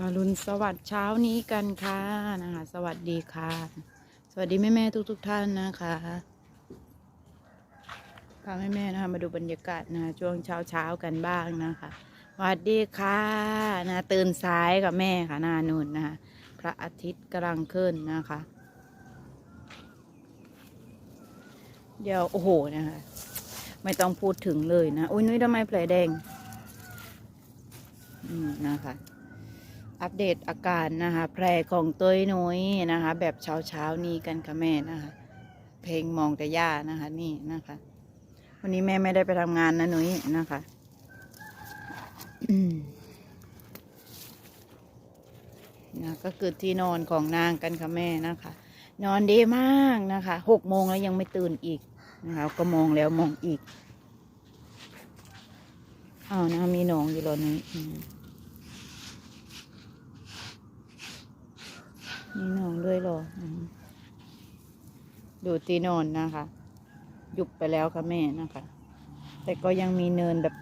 อรุณสวัสดิ์เช้านี้กันค่ะนะคะสวัสดีค่ะ สวัสดีแม่แม่ทุกๆท่านนะคะพาแม่แม่ๆนะคะมาดูบรรยากาศนะช่วงเช้าเช้าๆกันบ้างนะคะสวัสดีค่ะนะตื่นสายกับแม่ค่ะนานุ่นนะคะพระอาทิตย์กำลังขึ้นนะคะ เดี๋ยวโอ้โหนะคะไม่ต้องพูดถึงเลยนะอุ้ยนุ้ยทำไมแผลแดง อืมนะคะ อัปเดตอาการนะคะแผลของตัวนุ้ยนะคะ แบบเช้าเช้าๆนี้กันค่ะแม่นะคะ เพลงมองแต่ย่านะคะ นี่นะคะ วันนี้แม่ไม่ได้ไปทำงานนะนุ้ยนะคะนะก็คือที่นอนของนางกันค่ะแม่นะคะ นอนดีมากนะคะหกโมงแล้วยังไม่ตื่นอีกนะคะก็มองแล้วมองอีกอ้าวนะมีหนองอยู่รอนุ้ยอื มีหนองด้วยหรอดูตีนอนนะคะ ยุบไปแล้วค่ะแม่นะคะ แต่ก็ยังมีเนินแบบ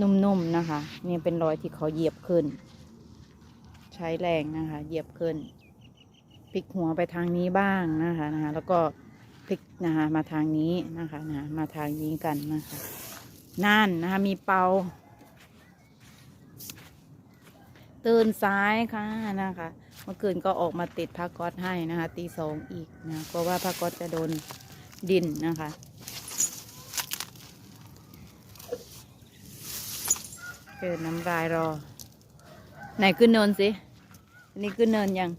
นุ่มๆนะคะ นี่เป็นรอยที่เขาเหยียบขึ้น ใช้แรงนะคะ เหยียบขึ้นพลิกหัวไปทางนี้บ้างนะคะนะคะ แล้วก็พลิกนะคะมาทางนี้นะคะนะมาทางนี้กันนะคะนั่นนะคะมีเปา ตื่นสายค่ะนะคะ เมื่อคืนก็ออกมาติดผ้าก๊อตให้นะคะ ตีสองอีกนะเพราะว่าผ้าก๊อตจะโดนดินนะคะเกิดน้ำลายรอ ไหนขึ้นเนินสิอันนี้ขึ้นเนินยัง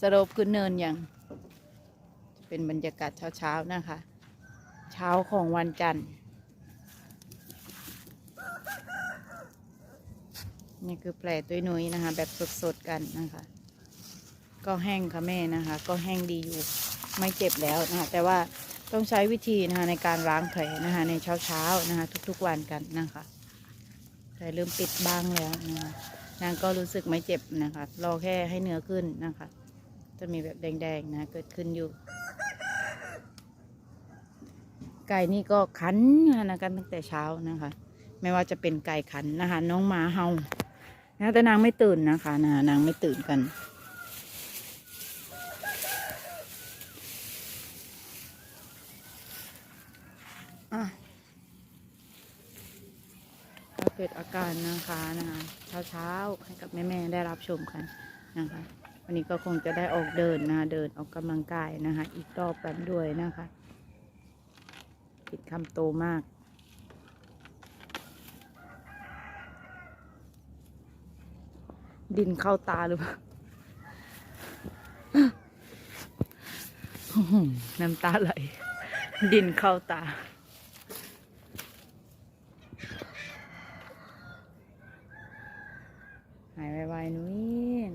สรุปขึ้นเนินยังเป็นบรรยากาศเช้าๆนะคะ เช้าของวันจันทร์ นี่คือแผลตุ้ยนุ้ยนะคะ แบบสดๆกันนะคะ ก็แห้งค่ะแม่นะคะ ก็แห้งดีอยู่ไม่เจ็บแล้วนะคะแต่ว่าต้องใช้วิธีนะคะในการล้างแผลนะคะในเช้าๆนะคะ ทุกๆวันกันนะคะแผลเริ่มปิดบ้างแล้วนะคะนางก็รู้สึกไม่เจ็บนะคะรอแค่ให้เนื้อขึ้นนะคะ จะมีแบบแดงๆนะเกิดขึ้นอยู่ไก่นี่ก็ขันนะกันตั้งแต่เช้านะคะ ไม่ว่าจะเป็นไก่ขันนะคะ น้องหมาเฮา นะแต่นางไม่ตื่นนะคะนะนางไม่ตื่นกันอะก็เกิดอาการนะคะนะคะเช้าเช้าๆให้กับแม่ ๆ ได้รับชมกันนะคะ วันนี้ก็คงจะได้ออกเดินนะเดินออกกำลังกายนะคะ อีกรอบกันด้วยนะคะ ผิดคำโตมาก ดินเข้าตาหรือเปล่าน้ำตาไหล ดินเข้าตา หายไวๆนุ้ย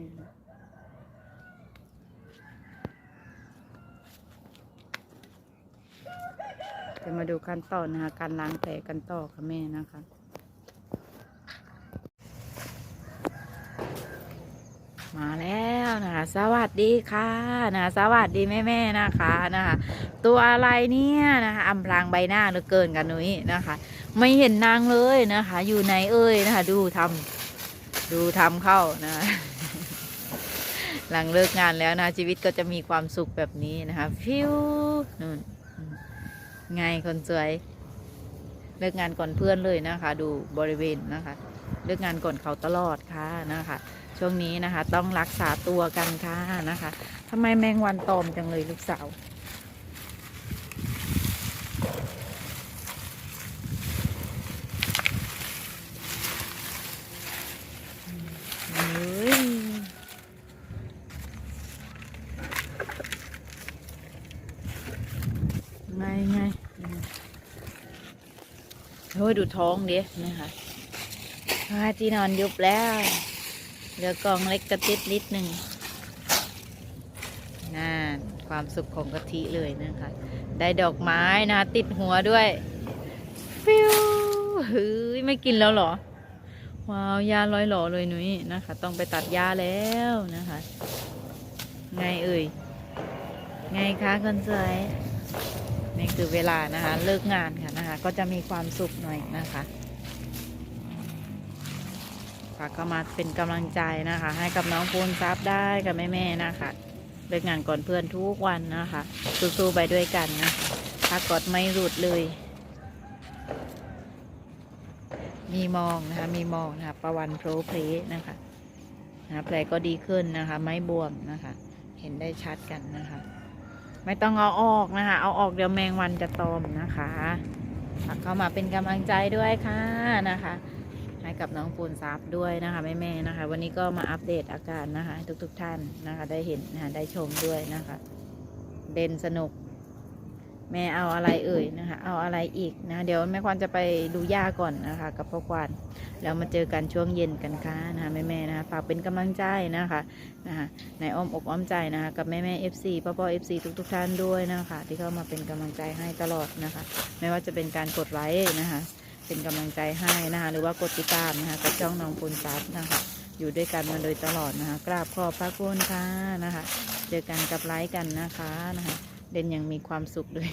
จะมาดูขั้นตอนนะคะ การล้างแผลกันต่อค่ะแม่นะคะ มาแล้วนะคะสวัสดีค่ะนะคะสวัสดีแม่ๆนะคะนะคะตัวอะไรเนี่ยนะคะอำพรางใบหน้าเหลือเกินกันนุ้ยนะคะ ไม่เห็นนางเลยนะคะ อยู่ไหนเอ่ยนะคะ ดูทำดูทำเข้านะ หลังเลิกงานแล้วนะชีวิตก็จะมีความสุขแบบนี้นะคะฟิวนู่นไงคนสวย เลิกงานก่อนเพื่อนเลยนะคะ ดูบริเวณนะคะ เลิกงานก่อนเขาตลอดค่ะนะคะ ช่วงนี้นะคะ ต้องรักษาตัวกันค่ะนะคะทำไมแมงวันตอมจังเลยลูกสาวเฮ้ยไงไงโอ้ยดูท้องดินะคะอ่าที่นอนยุบแล้ว เหลือกองเล็กกระติดนิดหนึ่งน่าความสุขของกะทิเลยนะคะ ได้ดอกไม้นะ ติดหัวด้วยฟิวเฮ้ยไม่กินแล้วเหรอ ว้าวยาลอยหล่อเลยหนุ้ยนะคะ ต้องไปตัดยาแล้วนะคะ ไงเอ่ย ไงคะคนสวยนี่คือเวลานะคะ เลิกงานค่ะนะคะ ก็จะมีความสุขหน่อยนะคะ ฝากก็มาเป็นกำลังใจนะคะ ให้กับน้องปูนซับได้กับแม่ๆนะคะเลิกงานก่อนเพื่อนทุกวันนะคะ สู้ๆไปด้วยกันนะคะถ้ากดไม่หลุดเลย มีมองนะคะ มีมองนะคะประวันโปรเพลนะคะนะแผลก็ดีขึ้นนะคะ ไม่บวมนะคะ เห็นได้ชัดกันนะคะ ไม่ต้องเอาออกนะคะ เอาออกเดี๋ยวแมงวันจะตอมนะคะเข้ามาเป็นกำลังใจด้วยค่ะนะคะ ให้กับน้องปูนซับด้วยนะคะแม่ๆนะคะ วันนี้ก็มาอัปเดตอาการนะคะทุกๆท่านนะคะ ได้เห็นนะคะได้ชมด้วยนะคะ เด่นสนุก แม่เอาอะไรเอ่ยนะคะ เอาอะไรอีกนะเดี๋ยวแม่ควานจะไปดูย่าก่อนนะคะ กับพ่อควานแล้วมาเจอกันช่วงเย็นกันค่ะนะคะแม่ๆนะคะฝากเป็นกำลังใจนะคะนะคะในอ้อมอกอ้อมใจนะคะกับแม่แม่เอฟซีพ่อพ่อเอฟซีทุกๆท่านด้วยนะคะ ที่เข้ามาเป็นกำลังใจให้ตลอดนะคะ ไม่ว่าจะเป็นการกดไลค์นะคะ เป็นกำลังใจให้นะคะหรือว่ากดติดตามนะคะกับช่องน้องปูนซับนะคะอยู่ด้วยกันมาโดยตลอดนะคะกราบขอบพระคุณค่ะนะคะ เจอกันกับไลค์กันนะคะนะคะ เด่นยังมีความสุขด้วย